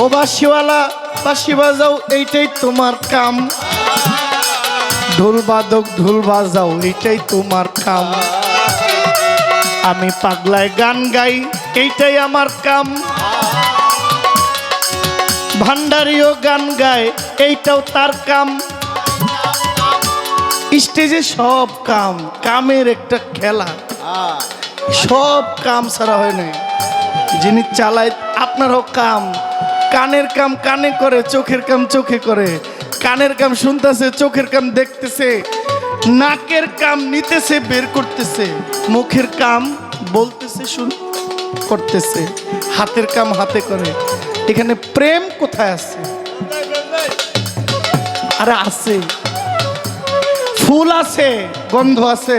ও বাসিওয়ালা বাসি বাজাও, এইটাই তোমার কাম। ঢোল বাদক, ঢোল বাজাও, এইটাই তোমার কাম। আমি পাগলায় গান গাই, এইটাই আমার কাম। ভান্ডারিও গান গায় এইটাও তার কাম। স্টেজে সব কাম, কামের একটা খেলা। সব কাম ছাড়া হয় না যিনি চালায়, আপনারও কাম। কানের কাম কানে করে চোখের কাম চোখে করে। কানের কাম শুনতেছে চোখের কাম দেখতেছে। নাকের কাম নিতেছে বের করতেছে। মুখের কাম বলতেছে শুন করতেছে। হাতের কাম হাতে করে। এখানে প্রেম কোথায় আছে? আরে আছে। ফুল আছে গন্ধ আছে।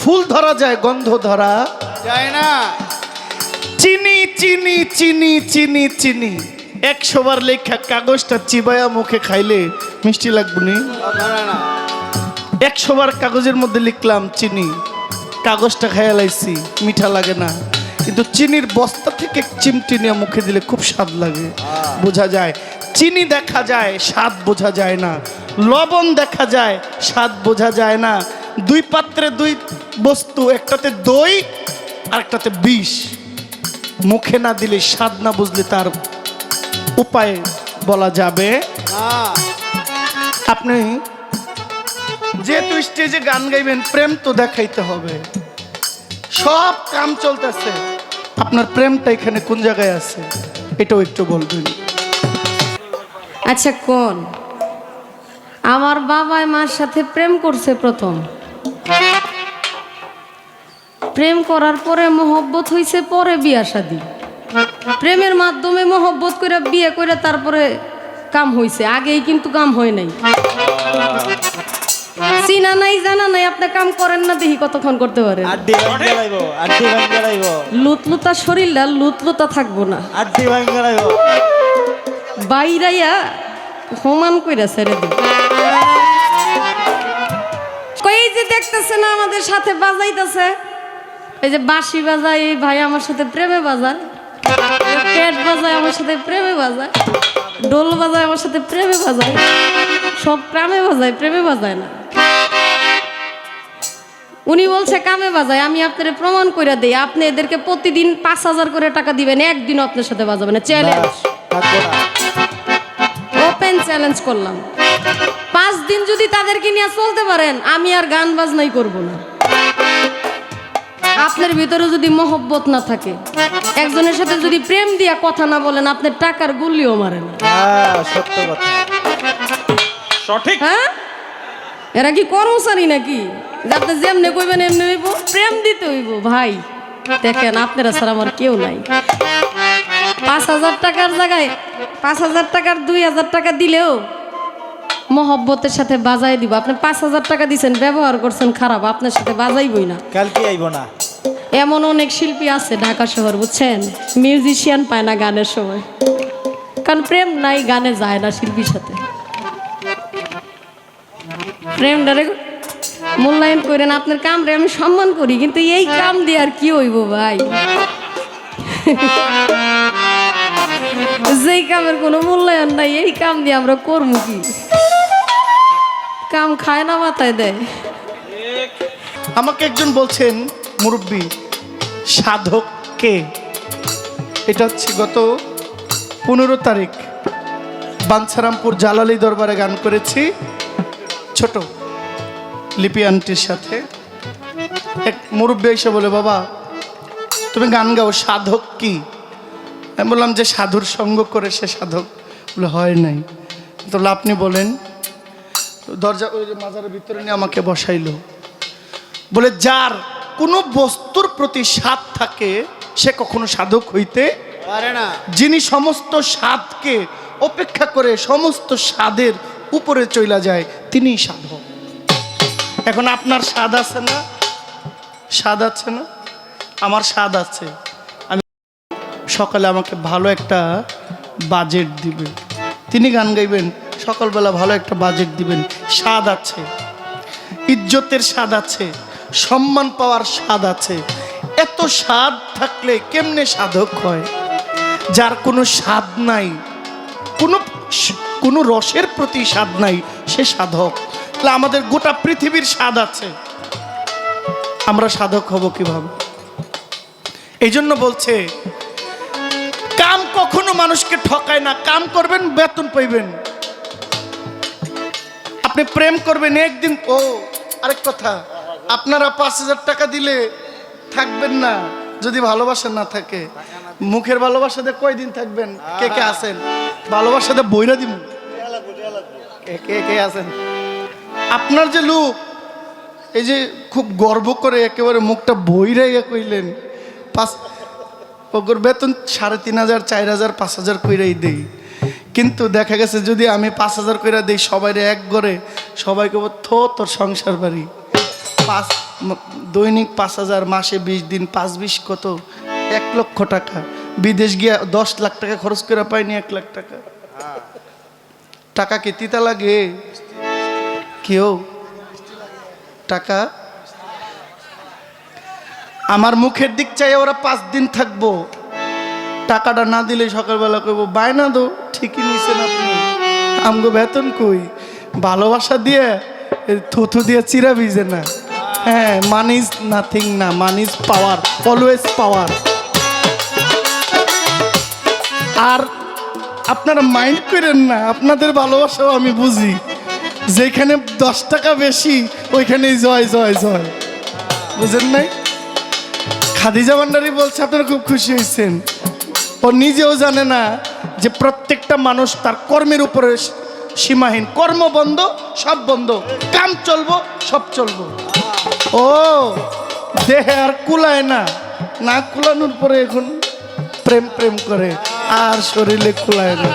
ফুল ধরা যায় গন্ধ ধরা যায় না। চিনি চিনি চিনি চিনি চিনি। একশো বার লেখা কাগজটা চিবায়া মুখে খাইলে মিষ্টি লাগবে নি? ধরে না একশো বার কাগজের মধ্যে লিখলাম চিনি। কাগজটা খাইয়া লাইছি, মিঠা লাগে না। কিন্তু চিনির বস্তা থেকে চিমটি নিয়ে মুখে দিলে খুব স্বাদ লাগে। বোঝা যায়। চিনি দেখা যায়, স্বাদ বোঝা যায় না। লবণ দেখা যায়, স্বাদ বোঝা যায় না। দুই পাত্রে দুই বস্তু, একটাতে দই আর একটাতে বিষ। মুখে না দিলে স্বাদ না বুঝলে তার উপায় বলা যাবে। না আপনি যেহেতু স্টেজে গান গাইবেন প্রেম তো দেখাইতে হবে। সব কাম চলতেছে। আপনার প্রেমটা এখানে কোন জায়গায় আছে? এটাও একটু বলবেন। আচ্ছা কোন? আমার বাবা মার সাথে প্রেম করছে প্রথম। প্রেম করার পরে মহব্বত হইছে পরে বিয়া শাদি। প্রেমের মাধ্যমে মহব্বত করে বিয়ে করে তারপরে কাম হইছে। আগেই কিন্তু কাম হয় নাই। চিনা নাই জানা নাই আপনি কাম করেন না দেখি কতক্ষণ করতে পারেন। লুতলুতা শরীরটা লুতলুতা থাকব না। বাইরাইয়া সমান কইরা ছেড়ে দিই কই যে দেখতেছে না আমাদের সাথে বাজাইতেছে? এই যে বাঁশি বাজায় এই ভাই আমার সাথে প্রেমে বাজায়। পেট বাজায় আমার সাথে প্রেমে বাজায় ডোল বাজায় আমার সাথে প্রেমে বাজায় সব কামে বাজায় প্রেমে বাজায় না। উনি বলছে কামে বাজায় আমি আপনার প্রমাণ করে দিই আপনি এদেরকে প্রতিদিন পাঁচ হাজার করে টাকা দিবেন একদিনও আপনার সাথে বাজাবে না। চ্যালেঞ্জ ওপেন চ্যালেঞ্জ করলাম। পাঁচ দিন যদি তাদেরকে নিয়ে চলতে পারেন আমি আর গান বাজনাই করব না। আপনার ভিতরে যদি মহব্বত না থাকে একজনের সাথে যদি প্রেম দিয়া কথা না বলেন আপনার টাকার গুলিও মারেন হ্যাঁ সত্য কথা। সঠিক। হ্যাঁ? এরা কি কর্মচারী নাকি? আপনি যেমনি কইবেন এমনি হইব। প্রেম দিতে হইব ভাই। দেখেন আপনারা ছাড়া আমার কেউ নাই। পাঁচ হাজার টাকার জায়গায় পাঁচ হাজার টাকার দুই হাজার টাকা দিলেও মহব্বতের সাথে বাজাই দিব। আপনি পাঁচ হাজার টাকা দিছেন ব্যবহার করছেন খারাপ আপনার সাথে বাজাইবই না। কালকে আইব না। এমন অনেক শিল্পী আছে ঢাকা শহর, বুঝছেন? মিউজিশিয়ান পায় না গানের সময়। কারণ প্রেম নাই, গানে যায় না শিল্পীর সাথে। প্রেম মূল্যায়ন করেন আপনার কাম রে আমি সম্মান করি, কিন্তু এই কাম দিয়ে আর কি হইব ভাই? যেই কামের কোনো মূল্যায়ন নাই, এই কাম দিয়ে আমরা করব কি? কাম খায় না মাথায় দেয়। আমাকে একজন বলছেন মুরব্বী সাধক কে? এটা হচ্ছে গত পনেরো তারিখ। বাঞ্ছারামপুর জালালি দরবারে গান করেছি ছোট লিপি আন্টির সাথে। এক মুরব্বী এসে বলে, বাবা, তুমি গান গাও, সাধক কি? আমি বললাম, যে সাধুর সঙ্গ করে সে সাধক। বলে, হয় নাই। তো আপনি বলেন, দরজা ওই যে মাজারের ভিতরে নিয়ে আমাকে বসাইলো। বলে, যার কোনো বস্তুর প্রতি স্বাদ থাকে সে কখনো সাধক হইতে পারে না। যিনি সমস্ত স্বাদকে অপেক্ষা করে সমস্ত স্বাদের উপরে চইলা যায় তিনিই সাধক। এখন আপনার স্বাদ আছে না? স্বাদ আছে না? আমার স্বাদ আছে। আমি সকালে আমাকে ভালো একটা বাজেট দিবে তিনি গান গাইবেন সকালবেলা ভালো একটা বাজেট দিবেন। স্বাদ আছে। ইজ্জতের স্বাদ আছে। সম্মান পাওয়ার স্বাদ আছে। এত স্বাদ থাকলে কেমনে সাধক হয়? যার কোনো স্বাদ নাই, কোনো কোনো রসের প্রতি স্বাদ নাই, সে সাধক। তাহলে আমাদের গোটা পৃথিবীর স্বাদ আছে। আমরা সাধক হব কীভাবে? এই জন্য বলছে, কাম কখনো মানুষকে ঠকায় না। কাম করবেন, বেতন পাইবেন। আপনি প্রেম করবেন, একদিন, ও, আরেক কথা। আপনারা পাঁচ হাজার টাকা দিলে থাকবেন না, যদি ভালোবাসা না থাকে। মুখের ভালোবাসাতে কয়দিন থাকবেন? কে কে আছেন? ভালোবাসাতে বইরা দিব কে কে আছেন? আপনার যে লোক, এই যে খুব গর্ব করে একেবারে মুখটা বইরাইয়া কইলেন। পাঁচ, ওগর বেতন সাড়ে তিন হাজার, চার হাজার, পাঁচ হাজার কইরাই দেই। কিন্তু দেখা গেছে যদি আমি পাঁচ হাজার কইরা দিই সবাই এক গড়ে সবাই কেবল থো, তোর সংসার বাড়ি। পাঁচ দৈনিক পাঁচ হাজার, মাসে বিশ দিন, পাঁচ বিশ কত? এক লক্ষ টাকা। বিদেশ গিয়া দশ লাখ টাকা খরচ করে পাইনি এক লাখ টাকা। টাকা কি তিতা লাগে? কেউ টাকা? আমার মুখের দিক চাই ওরা পাঁচ দিন থাকব। টাকাটা না দিলে সকালবেলা কইব, বায়না দো, ঠিকই নিছেন আপনি। আমগো বেতন কই? ভালোবাসা দিয়ে থুথু দিয়ে চিরা ভিজে না। হ্যাঁ মানি ইজ নাথিং না মানি ইজ পাওয়ার অলওয়েজ পাওয়ার আর আপনারা মাইন্ড করেন না, আপনাদের ভালোবাসাও আমি বুঝি। যেখানে দশ টাকা বেশি, ওইখানেই জয় জয় জয়। বুঝেন নাই? খাদিজা ভান্ডারি বলছে, আপনারা খুব খুশি হয়েছেন। ও নিজেও জানে না যে প্রত্যেকটা মানুষ তার কর্মের উপরে সীমাহীন, কর্ম বন্ধ, সব বন্ধ, কাম চলবো, সব চলবো। ও, দেহে আর কুলায় না না কুলানোর পরে এখন প্রেম প্রেম করে, আর শরীরে কুলায় না।